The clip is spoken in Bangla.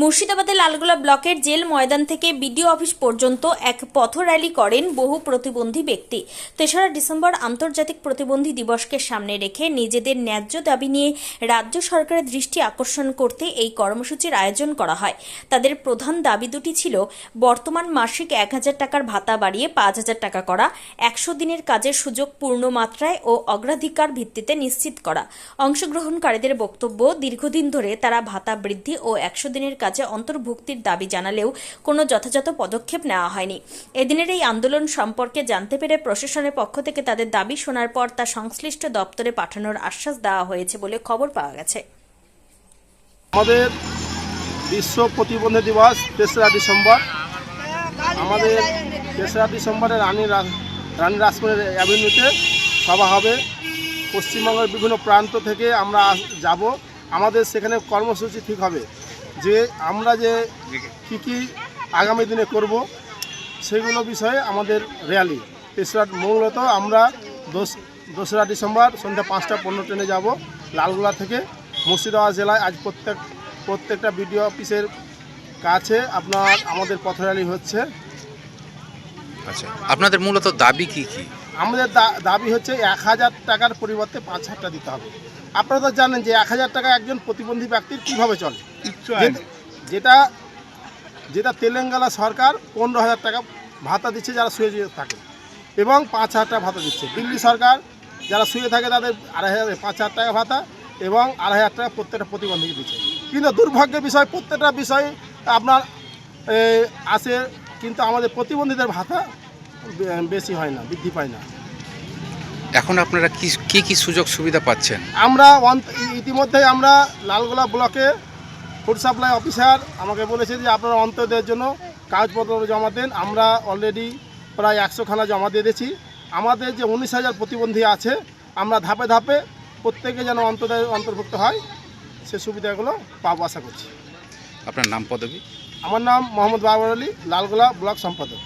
মুর্শিদাবাদের লালগোলা ব্লকের জেল ময়দান থেকে বিডিও অফিস পর্যন্ত এক পথ র্যালি করেন বহু প্রতিবন্ধী ব্যক্তি। তেসরা ডিসেম্বর আন্তর্জাতিক প্রতিবন্ধী দিবসকে সামনে রেখে নিজেদের ন্যায্য দাবি নিয়ে রাজ্য সরকারের দৃষ্টি আকর্ষণ করতে এই কর্মসূচির আয়োজন করা হয়। তাদের প্রধান দাবি দুটি ছিল, বর্তমান মাসিক এক হাজার টাকার ভাতা বাড়িয়ে পাঁচ হাজার টাকা করা, একশো দিনের কাজের সুযোগ পূর্ণ মাত্রায় ও অগ্রাধিকার ভিত্তিতে নিশ্চিত করা। অংশগ্রহণকারীদের বক্তব্য, দীর্ঘদিন ধরে তারা ভাতা বৃদ্ধি ও একশো দিনের কাজে অন্তর্ভুক্তির দাবি জানালেও কোনো যথাযথ পদক্ষেপ নেওয়া হয়নি। এদিনের এই আন্দোলন সম্পর্কে জানতে পেরে প্রশাসনের পক্ষ থেকে তাদের দাবি শোনার পর তা সংশ্লিষ্ট দপ্তরে পাঠানোর আশ্বাস দেওয়া হয়েছে বলে খবর পাওয়া গেছে। আমাদের বিশ্ব প্রতিবন্ধী দিবস তেসরা ডিসেম্বর। আমাদের তেসরা ডিসেম্বরে রানী রানী রাজপুরের অ্যাভিনিউতে সভা হবে। পশ্চিমবঙ্গের বিভিন্ন প্রান্ত থেকে আমরা যাব। আমাদের সেখানে কর্মসূচি ঠিক হবে। যে আমরা যে কী কী আগামী দিনে করব সেগুলো বিষয়ে আমাদের র্যালি। তেসরা মূলত আমরা দোস দোসরা ডিসেম্বর সন্ধ্যা পাঁচটা পনেরো ট্রেনে যাব লালগোলা থেকে। মুর্শিদাবাদ জেলায় আজ প্রত্যেক প্রত্যেকটা বিডিও অফিসের কাছে আপনার আমাদের পথ র্যালি হচ্ছে। আচ্ছা আপনাদের মূলত দাবি কি কি? আমাদের দা- দাবি হচ্ছে এক হাজার টাকার পরিবর্তে পাঁচ হাজার টাকা দিতে হবে। আপনারা তো জানেন যে এক হাজার টাকা একজন প্রতিবন্ধী ব্যক্তির কীভাবে চলে? যেটা যেটা তেলেঙ্গানা সরকার পনেরো হাজার টাকা ভাতা দিচ্ছে যারা শুয়ে শুয়ে থাকে এবং পাঁচ হাজার টাকা ভাতা দিচ্ছে। দিল্লি সরকার যারা শুয়ে থাকে তাদের আড়াই হাজার পাঁচ হাজার টাকা ভাতা এবং আড়াই হাজার টাকা প্রত্যেকটা প্রতিবন্ধীকে দিচ্ছে। কিন্তু দুর্ভাগ্যের বিষয় প্রত্যেকটা বিষয় আপনার আসে কিন্তু আমাদের প্রতিবন্ধীদের ভাতা বেশি হয় না বৃদ্ধি পায় না। এখন আপনারা কি কি কি সুযোগ সুবিধা পাচ্ছেন? আমরা ইতিমধ্যেই আমরা লালগোলা ব্লকে ফুড সাপ্লাই অফিসার আমাকে বলেছে যে আপনারা অন্তদের জন্য কাগজপত্র জমা দেন। আমরা অলরেডি প্রায় একশোখানা জমা দিয়ে দিয়েছি। আমাদের যে উনিশ হাজার প্রতিবন্ধী আছে আমরা ধাপে ধাপে প্রত্যেকে যেন অন্তদের অন্তর্ভুক্ত হয় সে সুবিধাগুলো পাবো আশা করছি। আপনার নাম পদবি? আমার নাম মোহাম্মদ বাবর আলী লালগোলা ব্লক সম্পাদক।